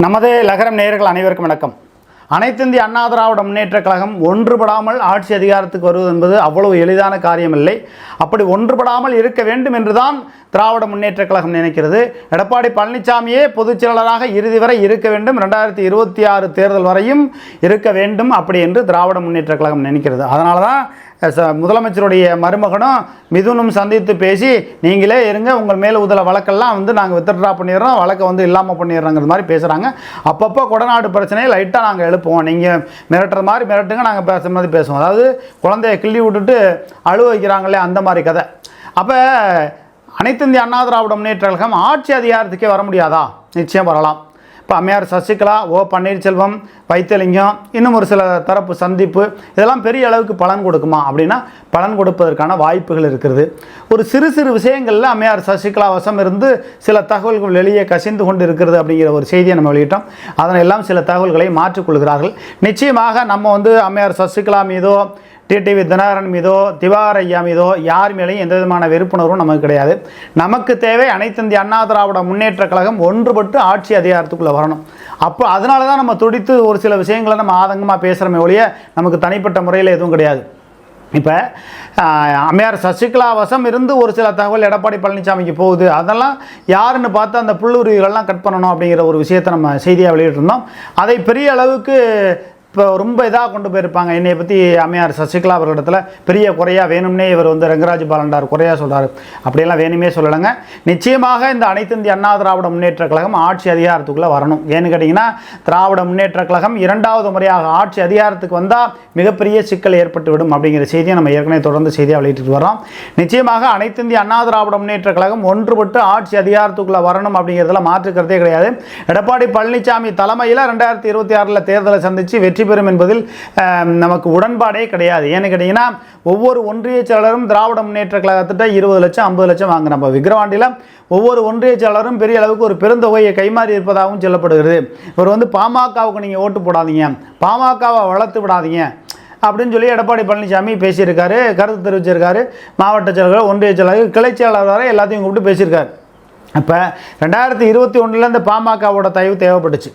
நமது லகரம் நேயர்கள் அனைவருக்கும் வணக்கம். அனைத்திந்திய அண்ணா திராவிட முன்னேற்றக் கழகம் ஒன்றுபடாமல் ஆட்சி அதிகாரத்துக்கு வருவது என்பது அவ்வளவு எளிதான காரியமில்லை. அப்படி ஒன்றுபடாமல் இருக்க வேண்டும் என்றுதான் திராவிட முன்னேற்றக் கழகம் நினைக்கிறது. எடப்பாடி பழனிசாமியே பொதுச் செயலாளராக இறுதி வரை இருக்க வேண்டும். ரெண்டாயிரத்தி இருபத்தி ஆறு தேர்தல் வரையும் இருக்க வேண்டும் அப்படி என்று திராவிட முன்னேற்றக் கழகம் நினைக்கிறது. அதனால தான் ச- முதலமைச்சருடைய மருமகனும் மிதுனும் சந்தித்து பேசி நீங்களே இருங்க உங்கள் மேல் உதல வழக்கெல்லாம் வந்து நாங்கள் வித்ட்ரா பண்ணிடுறோம். வழக்கை வந்து இல்லாமல் பண்ணிடுறோங்கிற மாதிரி பேசுகிறாங்க அப்பப்போ கொடநாடு பிரச்சனையை லைட்டாக நாங்கள் எழுப்புவோம். நீங்கள் மிரட்டுற மாதிரி மிரட்டுங்க நாங்கள் பேசுகிற மாதிரி பேசுவோம். அதாவது குழந்தைய கிள்ளி விட்டுட்டு அழு வைக்கிறாங்களே அந்த மாதிரி கதை. அப்போ அனைத்து இந்திய அண்ணா திராவிட முன்னேற்ற கழகம் ஆட்சி அதிகாரத்துக்கே வர முடியாதா? நிச்சயம் வரலாம். இப்போ அம்மையார் சசிகலா ஓ பன்னீர்செல்வம் வைத்தியலிங்கம் இன்னும் ஒரு சில தரப்பு சந்திப்பு இதெல்லாம் பெரிய அளவுக்கு பலன் கொடுக்குமா? அப்படின்னா பலன் கொடுப்பதற்கான வாய்ப்புகள் இருக்கிறது. ஒரு சிறு சிறு விஷயங்களில் அம்மையார் சசிகலா வசம் இருந்து சில தகவல்கள் வெளியே கசிந்து கொண்டு இருக்கிறது அப்படிங்கிற ஒரு செய்தியை நம்ம வெளியிட்டோம். அதனை எல்லாம் சில தகவல்களை மாற்றிக்கொள்கிறார்கள் நிச்சயமாக நம்ம வந்து அம்மையார் சசிகலா மீதோ டிடிவி தினகரன் மீதோ திவாகர் ஐயா மீதோ யார் மேலேயும் எந்த விதமான வெறுப்புணர்வும் நமக்கு கிடையாது. நமக்கு தேவை அனைத்து இந்திய அண்ணா திராவிட முன்னேற்ற கழகம் ஒன்றுபட்டு ஆட்சி அதிகாரத்துக்குள்ளே வரணும். அப்போ அதனால தான் நம்ம துடித்து ஒரு சில விஷயங்களை நம்ம ஆதங்கமாக பேசுகிறோமே ஒழிய நமக்கு தனிப்பட்ட முறையில் எதுவும் கிடையாது. இப்போ அம்மையார் சசிகலா வசம் இருந்து ஒரு சில தகவல் எடப்பாடி பழனிசாமிக்கு போகுது. அதெல்லாம் யாருன்னு பார்த்து அந்த புல்லுருவிகள்லாம் கட் பண்ணணும் அப்படிங்கிற ஒரு விஷயத்தை நம்ம செய்தியாக வெளியிட்டிருந்தோம். அதை பெரிய அளவுக்கு இப்போ ரொம்ப இதாக கொண்டு போயிருப்பாங்க. என்னை பற்றி அம்மையார் சசிகலா அவர்களிடத்தில் பெரிய குறையாக வேணும்னே இவர் வந்து ரங்கராஜ் பாலண்டார் குறையாக சொல்கிறார் அப்படியெல்லாம் வேணுமே சொல்லலைங்க. நிச்சயமாக இந்த அனைத்து இந்திய அண்ணா திராவிட முன்னேற்ற கழகம் ஆட்சி அதிகாரத்துக்குள்ளே வரணும். ஏன்னு கேட்டிங்கன்னா திராவிட முன்னேற்ற கழகம் இரண்டாவது முறையாக ஆட்சி அதிகாரத்துக்கு வந்தால் மிகப்பெரிய சிக்கல் ஏற்பட்டுவிடும் அப்படிங்கிற செய்தியை நம்ம ஏற்கனவே தொடர்ந்து செய்தியாக வெளியிட்டு வரோம் நிச்சயமாக அனைத்து இந்திய அண்ணா திராவிட முன்னேற்ற கழகம் ஒன்றுபட்டு ஆட்சி அதிகாரத்துக்குள்ளே வரணும் அப்படிங்கிறதுல மாற்றுக்கிறதே கிடையாது. எடப்பாடி பழனிசாமி தலைமையில் ரெண்டாயிரத்தி இருபத்தி ஆறில் தேர்தலை சந்தித்து வெற்றி பெறும் என்பதில் நமக்கு உடன்பாடே கிடையாது. ஏன்னு கேட்டிங்கன்னா ஒவ்வொரு ஒன்றிய செயலரும் திராவிட முன்னேற்ற கழகத்திட்ட இருபது லட்சம் ஐம்பது லட்சம் வாங்கின நம்ம விக்ரவாண்டியில் ஒவ்வொரு ஒன்றிய செயலரும் பெரிய அளவுக்கு ஒரு பெருந்தொகையை கைமாறி இருப்பதாகவும் சொல்லப்படுகிறது. இவர் வந்து பாமகவுக்கு நீங்கள் ஓட்டு போடாதீங்க. பாமகவை வளர்த்து விடாதீங்க. அப்படின்னு சொல்லி எடப்பாடி பழனிசாமி பேசியிருக்காரு கருத்து தெரிவிச்சிருக்காரு. மாவட்ட செயலர்கள் ஒன்றிய செயலாளர் கிளை செயலாளர் வரை எல்லாத்தையும் கூப்பிட்டு பேசியிருக்காரு. இப்போ ரெண்டாயிரத்தி இருபத்தி ஒன்றில் இந்த பாமகவோட தயவு தேவைப்பட்டுச்சு.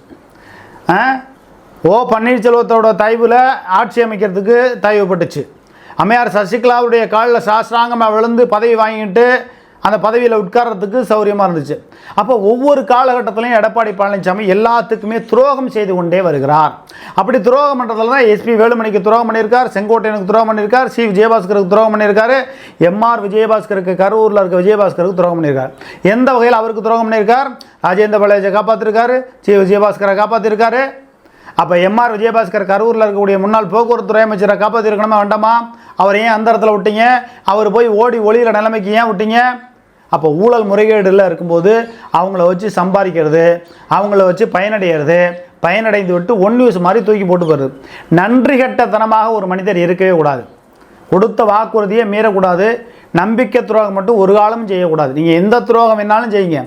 ஓ பன்னீர்செல்வத்தோட தயவில் ஆட்சி அமைக்கிறதுக்கு தேவைப்பட்டுச்சு அம்மையார் சசிகலாவுடைய காலில் சாஸ்திராங்கமாக விழுந்து பதவி வாங்கிட்டு அந்த பதவியில் உட்கார்றதுக்கு சௌரியமாக இருந்துச்சு. அப்போ ஒவ்வொரு காலகட்டத்திலையும் எடப்பாடி பழனிசாமி எல்லாத்துக்குமே துரோகம் செய்து கொண்டே வருகிறார். அப்படி துரோகம் பண்ணுறதுல தான் எஸ்பி வேலுமணிக்கு துரோகம் பண்ணியிருக்கார் செங்கோட்டையனுக்கு துரோகம் பண்ணியிருக்கார் சி விஜயபாஸ்கருக்கு துரோகம் பண்ணியிருக்காரு எம்ஆர் விஜயபாஸ்கருக்கு கரூரில் இருக்க விஜயபாஸ்கருக்கு துரோகம் பண்ணியிருக்கார். எந்த வகையில் அவருக்கு துரோகம் பண்ணியிருக்கார்? ராஜேந்திர பாலாஜியை காப்பாற்றிருக்காரு சி விஜயபாஸ்கரை காப்பாற்றிருக்காரு அப்போ எம்ஆர் விஜயபாஸ்கர் கரூரில் இருக்கக்கூடிய முன்னாள் போக்குவரத்து துறை அமைச்சரை காப்பாற்றிருக்கணுமா வேண்டாமா? அவர் ஏன் அந்த இடத்துல விட்டீங்க? அவர் போய் ஓடி ஒளியில் நிலைமைக்கு ஏன் விட்டீங்க? அப்போ ஊழல் முறைகேடுல இருக்கும்போது அவங்கள வச்சு சம்பாதிக்கிறது அவங்கள வச்சு பயனடைகிறது பயனடைந்து விட்டு ஒன் நியூஸ் மாதிரி தூக்கி போட்டு போகிறது நன்றி கெட்டத்தனமாக ஒரு மனிதர் இருக்கவே கூடாது. கொடுத்த வாக்குறுதியை மீறக்கூடாது. நம்பிக்கை துரோகம் மட்டும் ஒரு காலமும் செய்யக்கூடாது. நீங்கள் எந்த துரோகம் வேணாலும் செய்யுங்க.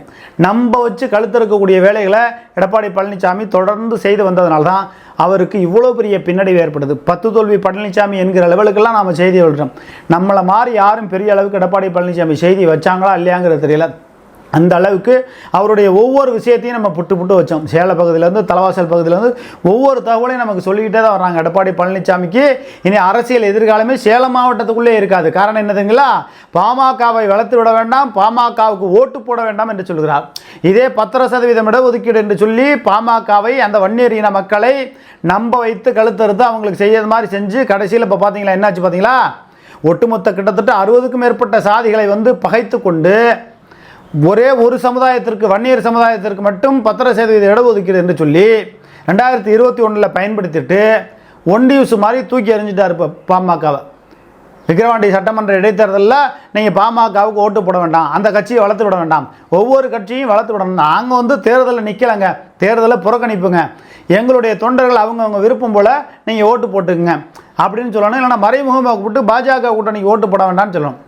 நம்ப வச்சு கழுத்திருக்கக்கூடிய வேலைகளை எடப்பாடி பழனிசாமி தொடர்ந்து செய்து வந்ததுனால தான் அவருக்கு இவ்வளோ பெரிய பின்னடைவு ஏற்படுது. பத்து தோல்வி பழனிசாமி என்கிற லெவலுக்கெல்லாம் நாம் செய்தி சொல்கிறோம் நம்மளை மாதிரி யாரும் பெரிய அளவுக்கு எடப்பாடி பழனிசாமி செய்தி வச்சாங்களா இல்லையாங்கிறது தெரியல. அந்த அளவுக்கு அவருடைய ஒவ்வொரு விஷயத்தையும் நம்ம புட்டு புட்டு வச்சோம். சேல பகுதியிலேருந்து தலைவாசல் பகுதியிலேருந்து ஒவ்வொரு தகவலையும் நமக்கு சொல்லிக்கிட்டே தான் வராங்க எடப்பாடி பழனிசாமிக்கு இனி அரசியல் எதிர்காலமே சேலம் மாவட்டத்துக்குள்ளே இருக்காது. காரணம் என்னதுங்களா? பாமகவை வளர்த்து விட வேண்டாம் பாமகவுக்கு ஓட்டு போட வேண்டாம் என்று சொல்கிறார். இதே பத்தரை சதவீதம் இடஒதுக்கீடு என்று சொல்லி பாமகவை அந்த வன்னியர் இன மக்களை நம்ப வைத்து கழுத்தறுத்து அவங்களுக்கு செய்யறது மாதிரி செஞ்சு கடைசியில் இப்போ பார்த்தீங்களா என்னாச்சு பார்த்தீங்களா ஒட்டுமொத்த கிட்டத்தட்ட அறுபதுக்கும் மேற்பட்ட சாதிகளை வந்து பகைத்து கொண்டு ஒரே ஒரு சமுதாயத்திற்கு வன்னியர் சமுதாயத்திற்கு மட்டும் பத்திர சதவீத இடஒதுக்கீடு என்று சொல்லி ரெண்டாயிரத்தி இருபத்தி ஒன்றில் பயன்படுத்திட்டு ஒன்டியூஸ் மாதிரி தூக்கி எறிஞ்சிட்டார் இப்போ பாமகவை. விக்கிரவாண்டி சட்டமன்ற இடைத்தேர்தலில் நீங்கள் பாமகவுக்கு ஓட்டு போட வேண்டாம் அந்த கட்சியை வளர்த்து விட வேண்டாம். ஒவ்வொரு கட்சியும் வளர்த்து விடணும். நாங்கள் வந்து தேர்தலில் நிற்கலைங்க தேர்தலை புறக்கணிப்புங்க. எங்களுடைய தொண்டர்கள் அவங்கவுங்க விருப்பம் போல் நீங்கள் ஓட்டு போட்டுக்குங்க. அப்படின்னு சொல்லணும். இல்லைன்னா மறைமுகமாக கூப்பிட்டு பாஜக கூட்டணிக்கு ஓட்டு போட வேண்டாம்னு சொல்லணும்.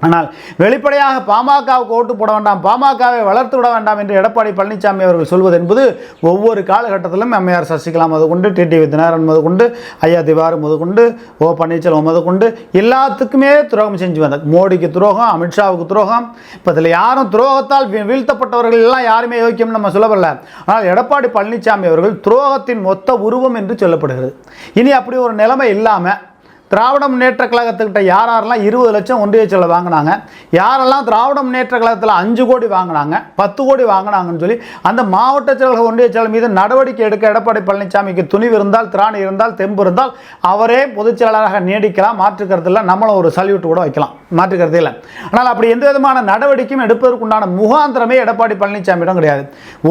ஆனால் வெளிப்படையாக பாமகவுக்கு ஓட்டு போட வேண்டாம் பாமகவை வளர்த்து விட வேண்டாம் என்று எடப்பாடி பழனிசாமி அவர்கள் சொல்வது என்பது ஒவ்வொரு காலகட்டத்திலும் அம்மையார் சசிகலா முதற்கொண்டு டிடிவி தினகரன் முதற்கொண்டு ஐயா திவார் முதற்கொண்டு ஓ பன்னீர்செல்வம் முதற்கொண்டு எல்லாத்துக்குமே துரோகம் செஞ்சு வந்தார். மோடிக்கு துரோகம் அமித்ஷாவுக்கு துரோகம். இப்போ இதில் யாரும் துரோகத்தால் வீ- வீழ்த்தப்பட்டவர்கள் எல்லாம் யாருமே யோக்கியம் நம்ம சொல்லவில்லை ஆனால் எடப்பாடி பழனிசாமி அவர்கள் துரோகத்தின் மொத்த உருவம் என்று சொல்லப்படுகிறது. இனி அப்படி ஒரு நிலைமை இல்லாமல் திராவிட முன்னேற்ற கழகத்துக்கிட்ட யார் யாரெல்லாம் இருபது லட்சம் ஒன்றிய செலவு வாங்கினாங்க யாரெல்லாம் திராவிட முன்னேற்ற கழகத்தில் அஞ்சு கோடி வாங்கினாங்க பத்து கோடி வாங்கினாங்கன்னு சொல்லி அந்த மாவட்ட செயலக ஒன்றிய செயலர் மீது நடவடிக்கை எடுக்க எடப்பாடி பழனிசாமிக்கு துணிவு இருந்தால் திராணி இருந்தால் தெம்பு இருந்தால் அவரே பொதுச் செயலராக நீடிக்கலாம். மாற்றுக்கிறது நம்மளும் ஒரு சல்யூட் கூட வைக்கலாம். மாற்றுக்கிறது இல்லை. ஆனால் அப்படி எந்த விதமான நடவடிக்கையும் எடுப்பதற்குண்டான முகாந்திரமே எடப்பாடி பழனிசாமியிடம் கிடையாது.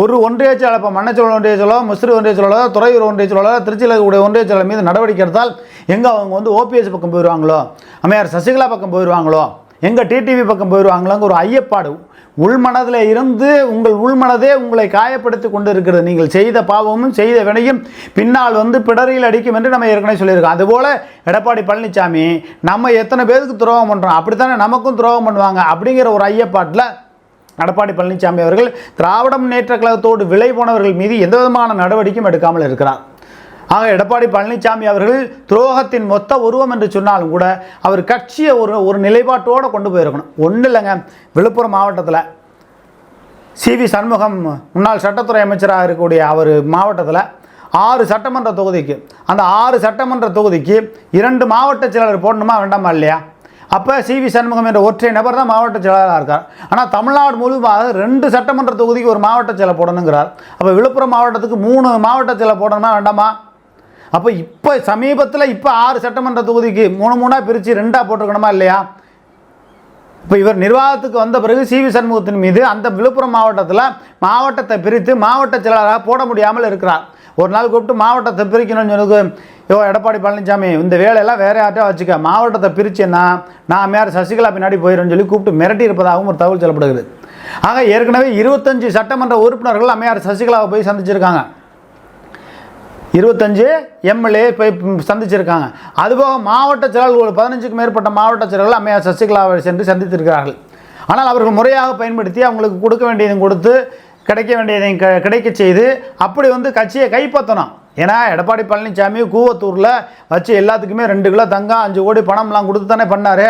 ஒரு ஒன்றிய செயலர் இப்போ மன்னச்சோழ ஒன்றிய செயலோ முஸ்ரி ஒன்றிய செயலோ துறையூர் ஒன்றிய செயலோ திருச்சியில் ஒன்றிய செயலர் மீது நடவடிக்கை எடுத்தால் எங்கே அவங்க வந்து ஓ ஓபிஎஸ் பக்கம் போயிடுவாங்களோ அம்மையார் சசிகலா பக்கம் போயிடுவாங்களோ எங்கள் டிடிவி பக்கம் போயிடுவாங்களோங்க ஒரு ஐயப்பாடு உள்மனதில் இருந்து உங்கள் உள்மனதே உங்களை காயப்படுத்தி கொண்டு இருக்கிறது நீங்கள் செய்த பாவமும் செய்த வினையும் பின்னால் வந்து பிடரியில் அடிக்கும் என்று நம்ம ஏற்கனவே சொல்லியிருக்கோம். அதுபோல் எடப்பாடி பழனிசாமி நம்ம எத்தனை பேருக்கு துரோகம் பண்ணுறோம் அப்படித்தானே நமக்கும் துரோகம் பண்ணுவாங்க அப்படிங்கிற ஒரு ஐயப்பாட்டில் எடப்பாடி பழனிசாமி அவர்கள் திராவிட முன்னேற்ற கழகத்தோடு விலை போனவர்கள் மீது எந்த விதமான நடவடிக்கையும் எடுக்காமல் இருக்கிறார். ஆக எடப்பாடி பழனிசாமி அவர்கள் துரோகத்தின் மொத்த உருவம் என்று சொன்னாலும் கூட அவர் கட்சியை ஒரு ஒரு நிலைப்பாட்டோடு கொண்டு போயிருக்கணும். ஒன்றும் இல்லைங்க. விழுப்புரம் மாவட்டத்தில் சி வி சண்முகம் முன்னாள் சட்டத்துறை அமைச்சராக இருக்கக்கூடிய அவர் மாவட்டத்தில் ஆறு சட்டமன்ற தொகுதிக்கு அந்த ஆறு சட்டமன்ற தொகுதிக்கு இரண்டு மாவட்ட செயலாளர் போடணுமா வேண்டாமா இல்லையா? அப்போ சி வி சண்முகம் என்ற ஒற்றை நபர் தான் மாவட்ட செயலாளராக இருக்கார். ஆனால் தமிழ்நாடு முழுவதும் ரெண்டு சட்டமன்ற தொகுதிக்கு ஒரு மாவட்ட செயலர் போடணுங்கிறார். அப்போ விழுப்புரம் மாவட்டத்துக்கு மூணு மாவட்ட செயலர் போடணுமா வேண்டாமா? அப்போ இப்போ சமீபத்தில் இப்போ ஆறு சட்டமன்ற தொகுதிக்கு மூணு மூணாக பிரித்து ரெண்டாக போட்டிருக்கணுமா இல்லையா? இப்போ இவர் நிர்வாகத்துக்கு வந்த பிறகு சி வி சண்முகத்தின் மீது அந்த விழுப்புரம் மாவட்டத்தில் மாவட்டத்தை பிரித்து மாவட்ட செயலாளராக போட முடியாமல் இருக்கிறார். ஒரு நாள் கூப்பிட்டு மாவட்டத்தை பிரிக்கணும்னு சொல்லுக்கு யோ எடப்பாடி பழனிசாமி இந்த வேலையெல்லாம் வேற யார்ட்டையும் வச்சுக்க? மாவட்டத்தை பிரிச்சேன்னா நான் மேலே சசிகலா பின்னாடி போயிடும்னு சொல்லி கூப்பிட்டு மிரட்டி இருப்பதாகவும் ஒரு தகவல் சொல்லப்படுகிறது. ஆக ஏற்கனவே இருபத்தஞ்சு சட்டமன்ற உறுப்பினர்கள் அம்மையார் சசிகலாவை போய் சந்திச்சிருக்காங்க. இருபத்தஞ்சு எம்எல்ஏ போய் சந்திச்சிருக்காங்க. அதுபோக மாவட்ட செயலாளர்கள் ஒரு பதினஞ்சுக்கு மேற்பட்ட மாவட்ட செயலாளர்கள் அம்மையார் சசிகலாவை சென்று சந்தித்திருக்கிறார்கள். ஆனால் அவர்கள் முறையாக பயன்படுத்தி அவங்களுக்கு கொடுக்க வேண்டியதையும் கொடுத்து கிடைக்க வேண்டியதையும் க கிடைக்க செய்து அப்படி வந்து கட்சியை கைப்பற்றணும். ஏன்னா எடப்பாடி பழனிசாமி கூவத்தூரில் வச்சு எல்லாத்துக்குமே ரெண்டு கிலோ தங்கம் அஞ்சு கோடி பணம்லாம் கொடுத்து தானே பண்ணார்.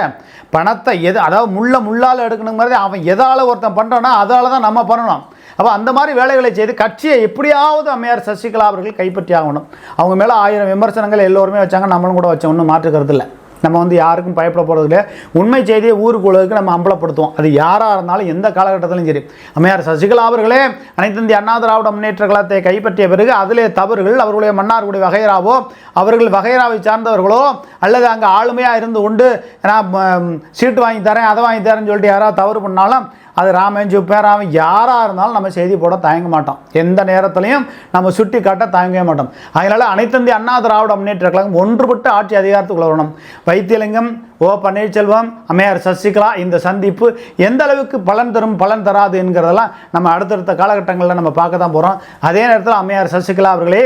பணத்தை எது அதாவது முள்ள முள்ளால் எடுக்கணுங்கிறதே அவன் எதால் ஒருத்தன் பண்ணுறானோ அதால் தான் நம்ம பண்ணணும். அப்போ அந்த மாதிரி வேலைகளை செய்து கட்சியை எப்படியாவது அம்மையார் சசிகலா அவர்கள் கைப்பற்றி ஆகணும். அவங்க மேலே ஆயிரம் விமர்சனங்கள் எல்லோருமே வச்சாங்க நம்மளும் கூட வச்சோம். ஒன்றும் மாற்றுக்கிறது இல்லை. நம்ம வந்து யாருக்கும் பயப்பட போகிறது இல்லை. உண்மை செய்தியை ஊருக்கு உலகுக்கு நம்ம அம்பலப்படுத்துவோம். அது யாராக இருந்தாலும் எந்த காலகட்டத்திலும் சரி. அம்மையார் சசிகலா அவர்களே அனைத்து இந்திய அண்ணா திராவிட முன்னேற்ற கழகத்தை கைப்பற்றிய பிறகு அதிலே தவறுகள் அவர்களுடைய மன்னார்குடி வகைராவோ அவர்கள் வகைராவை சார்ந்தவர்களோ அல்லது அங்கே ஆளுமையாக இருந்து கொண்டு நான் சீட்டு வாங்கி தரேன் அதை வாங்கி தரேன்னு சொல்லிட்டு யாராவது தவறு பண்ணாலும் அது ராமன் சுப்பேராமன் யாராக இருந்தாலும் நம்ம செய்தி போட தயங்க மாட்டோம். எந்த நேரத்துலையும் நம்ம சுட்டி காட்ட தயங்கவே மாட்டோம். அதனால் அனைத்தந்தி அண்ணா திராவிட முன்னேற்ற கழகம் ஒன்றுபட்டு ஆட்சி அதிகாரத்துக்குள்ள வரணும். வைத்தியலிங்கம் ஓ பன்னீர்செல்வம் அம்மையார் சசிகலா இந்த சந்திப்பு எந்த அளவுக்கு பலன் தரும் பலன் தராது என்கிறதெல்லாம் நம்ம அடுத்தடுத்த காலகட்டங்களில் நம்ம பார்க்க தான் போகிறோம் அதே நேரத்தில் அம்மையார் சசிகலா அவர்களே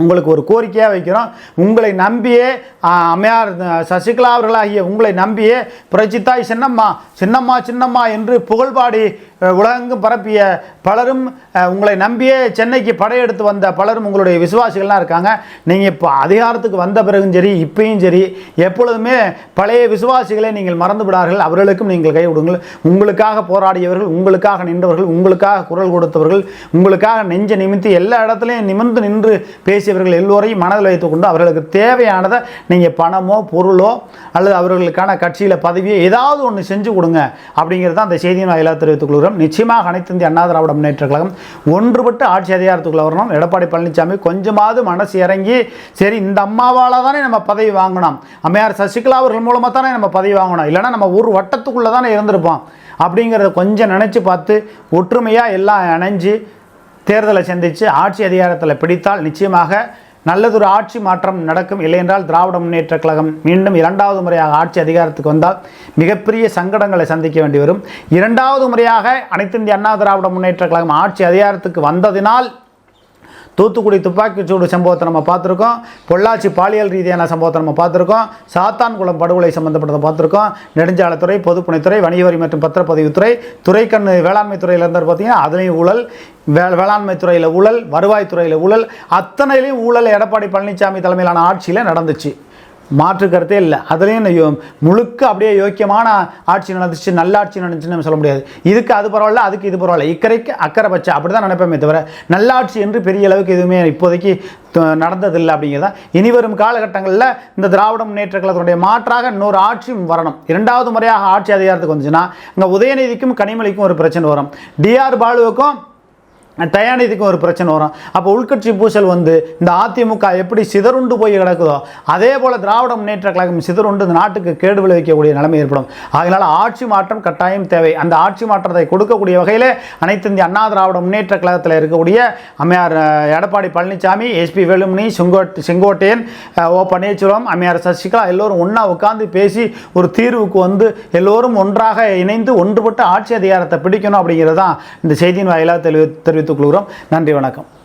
உங்களுக்கு ஒரு கோரிக்கையாக வைக்கிறோம். உங்களை நம்பியே அம்மையார் சசிகலா அவர்களாகிய உங்களை நம்பியே புரட்சித்தாய் சின்னம்மா சின்னம்மா சின்னம்மா என்று புகழ்பாடி உலகெங்கும் பரப்பிய பலரும் உங்களை நம்பியே சென்னைக்கு படையெடுத்து வந்த பலரும் உங்களுடைய விசுவாசிகள்லாம் இருக்காங்க. நீங்கள் இப்போ அதிகாரத்துக்கு வந்த பிறகும் சரி இப்பயும் சரி எப்பொழுதுமே பழைய விசுவாசிகளை நீங்கள் மறந்து விடார்கள் அவர்களுக்கும் நீங்கள் கைவிடுங்கள் உங்களுக்காக போராடியவர்கள் உங்களுக்காக நின்றவர்கள் உங்களுக்காக குரல் கொடுத்தவர்கள் உங்களுக்காக நெஞ்ச நிமித்தி எல்லா இடத்துலையும் நிமிர்ந்து நின்று பேசியவர்கள் எல்லோரையும் மனதில் வைத்துக்கொண்டு அவர்களுக்கு தேவையானதை நீங்கள் பணமோ பொருளோ அல்லது அவர்களுக்கான கட்சியில் பதவியோ ஏதாவது ஒன்று செஞ்சு கொடுங்க அப்படிங்கிறது தான் அந்த செய்தியின் வாயிலாக தெரிவித்துக் கொள்கிறோம் நிச்சயமாக அனைத்து இந்திய அண்ணா திராவிட முன்னேற்ற கழகம் ஒன்றுபட்டு ஆட்சி அதிகாரத்துக்குள்ள வரணும். எடப்பாடி பழனிசாமி கொஞ்சமாவது மனசு இறங்கி சரி இந்த அம்மாவால் தானே நம்ம பதவி வாங்கணும். அம்மையார் சசிகலா அவர்கள் மூலமாக தானே நம்ம பதவி வாங்கணும். இல்லைன்னா நம்ம ஒரு வட்டத்துக்குள்ளே தானே இருந்திருப்போம். அப்படிங்கிறத கொஞ்சம் நினச்சி பார்த்து ஒற்றுமையாக எல்லாம் இணைஞ்சு தேர்தலை சந்தித்து ஆட்சி அதிகாரத்தில் பிடித்தால் நிச்சயமாக நல்லதொரு ஆட்சி மாற்றம் நடக்கும். இல்லையென்றால் திராவிட முன்னேற்ற கழகம் மீண்டும் இரண்டாவது முறையாக ஆட்சி அதிகாரத்துக்கு வந்தால் மிகப்பெரிய சங்கடங்களை சந்திக்க வேண்டி வரும். இரண்டாவது முறையாக அனைத்து இந்திய அண்ணா திராவிட முன்னேற்ற கழகம் ஆட்சி அதிகாரத்துக்கு வந்ததினால் தூத்துக்குடி துப்பாக்கிச்சூடு சம்பவத்தை நம்ம பார்த்துருக்கோம். பொள்ளாச்சி பாலியல் ரீதியான சம்பவத்தை நம்ம பார்த்துருக்கோம். சாத்தான்குளம் படுகொலை சம்பந்தப்பட்டதை பார்த்துருக்கோம். நெடுஞ்சாலைத்துறை பொதுப்பணித்துறை வணிகவரி மற்றும் பத்திரப்பதிவுத்துறை துறைக்கண்ணு வேளாண்மை துறையில் இருந்தார் பார்த்தீங்கன்னா அதுலேயும் ஊழல் வே வேளாண்மை துறையில் ஊழல் வருவாய்த்துறையில் ஊழல் அத்தனையிலையும் ஊழல் எடப்பாடி பழனிசாமி தலைமையிலான ஆட்சியில் நடந்துச்சு. மாற்று கருத்தே இல்லை. அதுலேயும் முழுக்க அப்படியே யோக்கியமான ஆட்சி நடந்துச்சு நல்ல ஆட்சி நடந்துச்சுன்னு நம்ம சொல்ல முடியாது. இதுக்கு அது பரவாயில்ல அதுக்கு இது பரவாயில்ல. இக்கரைக்கு அக்கறை பச்சை அப்படி தான் நினைப்போமே தவிர நல்லாட்சி என்று பெரிய அளவுக்கு எதுவுமே இப்போதைக்கு நடந்ததில்லை அப்படிங்கிறதா? இனி வரும் காலகட்டங்களில் இந்த திராவிட முன்னேற்ற கழகத்தினுடைய மாற்றாக இன்னொரு ஆட்சியும் வரணும். இரண்டாவது முறையாக ஆட்சி அதிகாரத்துக்கு வந்துச்சுன்னா இங்கே உதயநிதிக்கும் கனிமொழிக்கும் ஒரு பிரச்சனை வரும். டிஆர் பாலுவுக்கும் தயாநிதிக்கும் ஒரு பிரச்சனை வரும். அப்போ உள்கட்சி பூசல் வந்து இந்த அதிமுக எப்படி சிதறுண்டு போய் கிடக்குதோ அதே போல் திராவிட முன்னேற்ற கழகம் சிதறுண்டு இந்த நாட்டுக்கு கேடு விளைவிக்கக்கூடிய நிலைமை ஏற்படும். அதனால் ஆட்சி மாற்றம் கட்டாயம் தேவை. அந்த ஆட்சி மாற்றத்தை கொடுக்கக்கூடிய வகையில் அனைத்து இந்திய அண்ணா திராவிட முன்னேற்ற கழகத்தில் இருக்கக்கூடிய அம்மையார் எடப்பாடி பழனிசாமி எஸ்பி வேலுமணி செங்கோட் செங்கோட்டையன் ஓ பன்னீர்செல்வம் அம்மையார் சசிகலா எல்லோரும் ஒன்றா உட்கார்ந்து பேசி ஒரு தீர்வுக்கு வந்து எல்லோரும் ஒன்றாக இணைந்து ஒன்றுபட்டு ஆட்சி அதிகாரத்தை பிடிக்கணும் அப்படிங்கிறது தான் இந்த செய்தியின் வாயிலாக தெளிவு தெரிவித்துக் கொள்கிறோம். நன்றி வணக்கம்.